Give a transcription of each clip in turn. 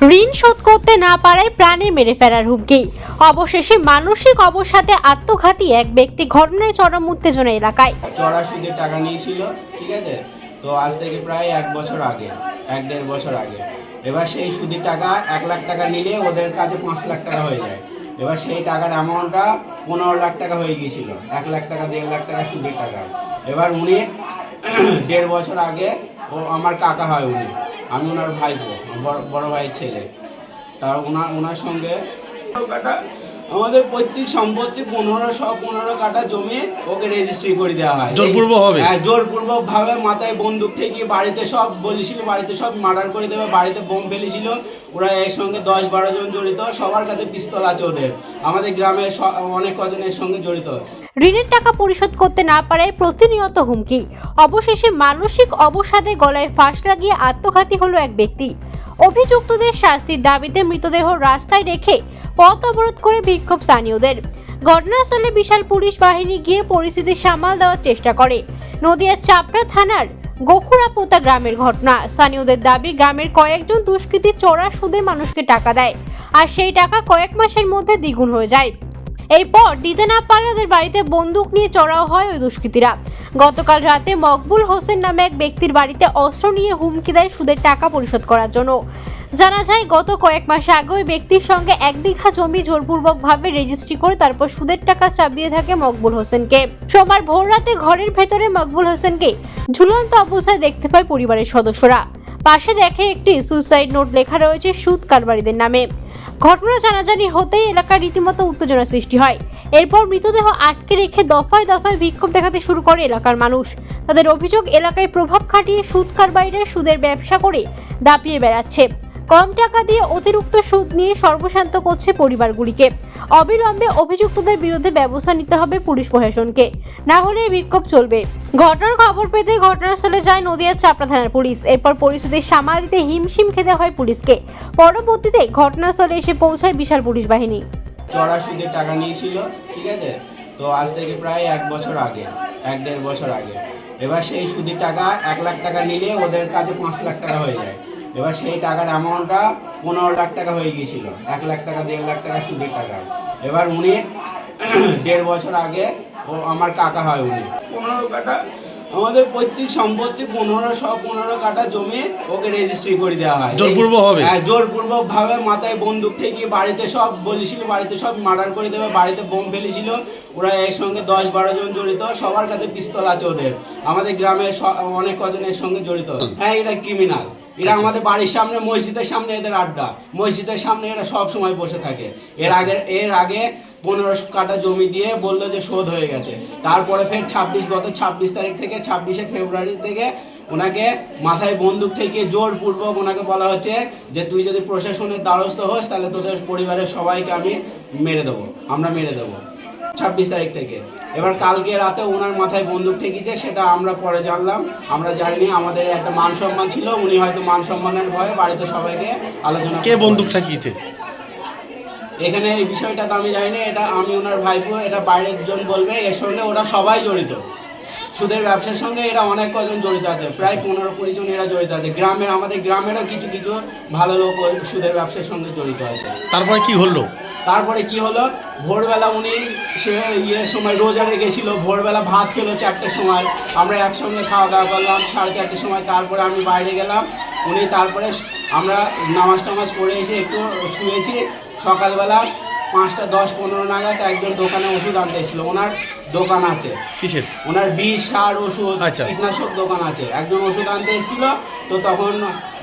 ঋণ শোধ করতে না পারায় প্রাণে মেরে ফেলার হুমকি। অবশেষে মানসিক অবসাদে আত্মঘাতী এক ব্যক্তি ঘটনায় চরম উত্তেজনা এলাকায়। চড়া সুদের টাকা নিয়েছিল, ঠিক আছে? তো আজ থেকে প্রায় এক বছর আগে, এক দেড় বছর আগে। এবার সেই সুদের টাকা, এক লাখ টাকা নিলে ওদের কাছে পাঁচ লাখ টাকা হয়ে যায়। এবার সেই টাকার অ্যামাউন্টটা পনেরো লাখ টাকা হয়ে গিয়েছিল, এক লাখ টাকা, দেড় লাখ টাকা সুদের টাকা। এবার উনি দেড় বছর আগে ও, আমার কাকা হয় উনি। আমি ওনার ভাইপো বড় ভাইয়ের ছেলে। তা ওনার ওনার সঙ্গে পনেরো কাটা আমাদের পৈতৃক সম্পত্তি পনেরোশো পনেরো কাটা জমি ওকে রেজিস্ট্রি করে দেওয়া হয়। জোরপূর্বক হবে? হ্যাঁ জোরপূর্বক ভাবে মাথায় বন্দুক থেকে বাড়িতে সব বলেছিল বাড়িতে সব মার্ডার করে দেবে বাড়িতে বোম ফেলেছিল। ওরা এর সঙ্গে দশ বারো জন জড়িত সবার কাছে পিস্তল আছে ওদের। আমাদের গ্রামের অনেক কজনের সঙ্গে জড়িত। ঋণের টাকা পরিশোধ করতে না পারায় প্রতিনিয়ত হুমকি। অবশেষে মানসিক অবসাদে গলায় ফাঁস লাগিয়ে আত্মঘাতী হলো এক ব্যক্তি। অভিযুক্তদের শাস্তির দাবিতে মৃতদেহ রাস্তায় রেখে পথ অবরোধ করে বিক্ষোভ স্থানীয়দের। ঘটনাস্থলে বিশাল পুলিশ বাহিনী গিয়ে পরিস্থিতি সামাল দেওয়ার চেষ্টা করে। নদিয়ার চাপড়া থানার গোখুরাপোতা গ্রামের ঘটনা। স্থানীয়দের দাবি, গ্রামের কয়েকজন দুষ্কৃতী চড়া সুদে মানুষকে টাকা দেয় আর সেই টাকা কয়েক মাসের মধ্যে দ্বিগুণ হয়ে যায়। এরপর দিতে না পারলে বাড়িতে বন্দুক নিয়ে চড়াও হয় ওই দুষ্কৃতীরা। গতকাল রাতে মকবুল হোসেন নামে এক ব্যক্তির বাড়িতে অস্ত্র নিয়ে হুমকি দেয় সুদের টাকা পরিশোধ করার জন্য। জানা যায়, গত কয়েক মাস আগে ওই ব্যক্তির সঙ্গে এক বিঘা জমি জোরপূর্বকভাবে রেজিস্ট্রি করে তারপর সুদের টাকা চাপিয়ে থাকে মকবুল হোসেনকে। সোমবার ভোর রাতে ঘরের ভেতরে মকবুল হোসেনকে ঝুলন্ত অবস্থায় দেখতে পায় পরিবারের সদস্যরা। পাশে দেখে একটি সুইসাইড নোট লেখা রয়েছে সুদ কারবারিদের নামে। ঘটনা জানাজানি হতেই এলাকায় রীতিমতো উত্তেজনা সৃষ্টি হয়। এরপর মৃতদেহ আটকে রেখে দফায় দফায় বিক্ষোভ দেখাতে শুরু করে এলাকার মানুষ। তাদের অভিযোগ, এলাকায় প্রভাব খাটিয়ে সুদ কারবারিরা সুদের ব্যবসা করে দাপিয়ে বেড়াচ্ছে। কম টাকা দিয়ে অতিরিক্ত সুদ নিয়ে সর্বশান্ত করছে পরিবারগুলিকে। অবিলম্বে অভিযুক্তদের বিরুদ্ধে ব্যবস্থা নিতে হবে পুলিশ প্রশাসনকে। না হলে বিক্ষোভ চলবে। ঘটনার খবর পেতে ঘটনাস্থলে যায় নদিয়ার চাপড়া থানার পুলিশ। এরপর পরিস্থিতি সামাল দিতে হিমশিম খেতে হয় পুলিশকে। পরবর্তীতে ঘটনাস্থলে এসে পৌঁছায় বিশাল পুলিশ বাহিনী। চড়া সুদের টাকা নিয়েছিল, ঠিক আছে? তো আজ থেকে প্রায় এক বছর আগে, এক দেড় বছর আগে। এবার সেই সুদের টাকা এক লাখ টাকা নিলে ওদের কাছে পাঁচ লাখ টাকা হয়ে যায়। এবার সেই টাকার অ্যামাউন্টটা পনেরো লাখ টাকা হয়ে গিয়েছিল। এক লাখ টাকা দেড় লাখ টাকা সুদের টাকা। এবার উনি দেড় বছর আগে ও আমার কাকা হয় উনি। পনেরো কাটা আমাদের পৈতৃক সম্পত্তি পনেরো সব পনেরো কাটা জমি ওকে রেজিস্ট্রি করে দেওয়া হয়। জোরপূর্বক হবে? হ্যাঁ, জোরপূর্বক ভাবে মাথায় বন্দুক থেকে বাড়িতে সব বলেছিল বাড়িতে সব মার্ডার করে দেবে বাড়িতে বোম ফেলেছিল। ওরা এর সঙ্গে দশ বারো জন জড়িত সবার কাছে পিস্তল আছে ওদের। আমাদের গ্রামের অনেক কজনের সঙ্গে জড়িত। হ্যাঁ এটা ক্রিমিনাল এরা আমাদের বাড়ির সামনে মসজিদের সামনে এদের আড্ডা। মসজিদের সামনে এরা সব সময় বসে থাকে। এর আগে এর আগে পনেরোশো কাটা জমি দিয়ে বলল যে শোধ হয়ে গেছে। তারপরে ফের ছাব্বিশ গত ছাব্বিশ তারিখ থেকে ছাব্বিশে ফেব্রুয়ারি থেকে ওনাকে মাথায় বন্দুক থেকে জোরপূর্বক ওনাকে বলা হচ্ছে যে তুই যদি প্রশাসনের দ্বারস্থ হোস তাহলে তোদের পরিবারের সবাইকে আমি মেরে দেবো। আমরা মেরে দেবো। ছাব্বিশ তারিখ থেকে। এবার কালকে রাতে ওনার মাথায় বন্দুক ঠেকিয়েছে সেটা আমরা পরে জানলাম। আমরা জানিনি আমাদের একটা মান সম্মান ছিল উনি হয়তো মান সম্মানের ভয়ে বাড়িতে সবাইকে আলোচনা কে বন্দুক ঠেকিয়েছে? এখানে এই বিষয়টা তো আমি জানি না এটা আমি ওনার ভাইপো এটা বাইরের জন বলবে এর সঙ্গে ওরা সবাই জড়িত। সুদের ব্যবসার সঙ্গে এরা অনেক কজন জড়িত আছে প্রায় পনেরো কুড়ি জন এরা জড়িত আছে। গ্রামের আমাদের গ্রামেরও কিছু কিছু ভালো লোক ওই সুদের ব্যবসার সঙ্গে জড়িত আছে। তারপরে কি হলো? তারপরে কি হলো? ভোরবেলা উনি সে ইয়ে সময় রোজারে গেছিল ভোরবেলা ভাত খেলো চারটের সময়। আমরা একসঙ্গে খাওয়া দাওয়া করলাম সাড়ে চারটের সময়। তারপরে আমি বাইরে গেলাম উনি তারপরে আমরা নামাজ টামাজ পড়ে এসে একটু শুয়েছি। সকালবেলা পাঁচটা দশ পনেরো নাগাদ একজন দোকানে ওষুধ আনতে এসেছিল। ওনার দোকান আছে। কিসের? ওনার বিষ সার ওষুধ আচ্ছা। কীটনাশক দোকান আছে। একজন ওষুধ আনতে এসেছিল তো তখন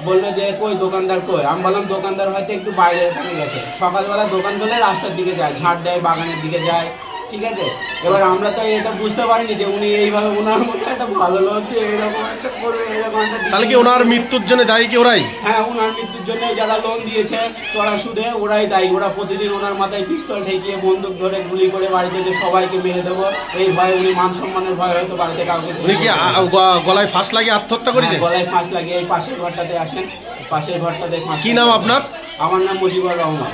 বলল যে কই দোকানদার কই? আমি বললাম দোকানদার হয়তো একটু বাইরে গেছে। সকালবেলা দোকান করলে রাস্তার দিকে যায় ঝাড় দেয় বাগানের দিকে যায়। ঠিক আছে? এবার আমরা তো এটা বুঝতে পারিনি যে উনি এইভাবে ওনার মতো একটা ভালো লোক যে এরকম একটা করবে এরকম একটা তাহলে কি ওনার মৃত্যুর জন্য দায়ী কি ওরাই? হ্যাঁ ওনার মৃত্যুর জন্য যারা লোন দিয়েছে চড়া সুদে ওরাই দায়ী। ওরা প্রতিদিন ওনার মাথায় পিস্তল ঠেকিয়ে বন্দুক ধরে গুলি করে বাড়িতে যে সবাইকে মেরে দেবো এই ভয়ে উনি মান সম্মানের ভয় হয়তো বাড়িতে কাউকে উনি কি গলায় ফাঁস লাগিয়ে আত্মহত্যা করেছে? হ্যাঁ, গলায় ফাঁস লাগিয়ে এই পাশের ঘরটাতে আসেন। পাশের ঘরটাতে কি নাম আপনার? আমার নাম মুজিবুর রহমান।